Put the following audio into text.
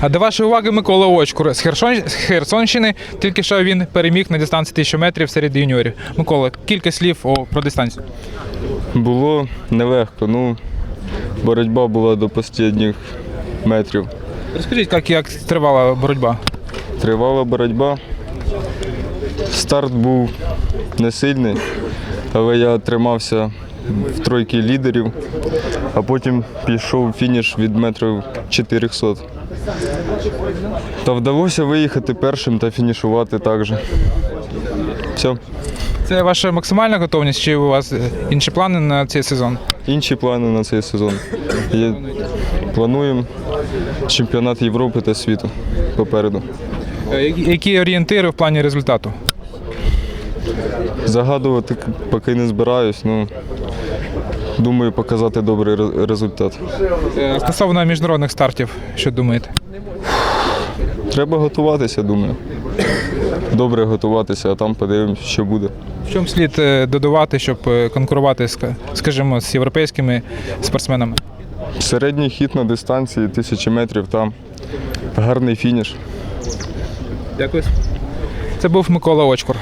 А до вашої уваги Микола Очкур з Херсон- з Херсонщини. Тільки що він переміг на дистанції 1000 метрів серед юніорів. Микола, кілька слів про дистанцію. Було нелегко, ну боротьба була до останніх метрів. Розкажіть, як, як тривала боротьба? Тривала боротьба. Старт був не сильний, але я тримався в тройці лідерів, а потім пішов фініш від метрів 400. Та вдалося виїхати першим та фінішувати також. Все. Це ваша максимальна готовність, чи у вас е, інші плани на цей сезон? Інші плани на цей сезон. Є... Плануємо чемпіонат Європи та світу попереду. Е, які- Які орієнтири в плані результату? Загадувати поки не збираюсь, ну думаю показати добрий результат. Е, Стосовно міжнародних стартів, що думаєте? Треба готуватися, думаю. Добре готуватися, а там подивимось, що буде. В чому слід е, додавати, щоб е, конкурувати, скажімо, з європейськими спортсменами? Середній хід на дистанції тисячі метрів там. Гарний фініш. Дякую. Це був Микола Очкур.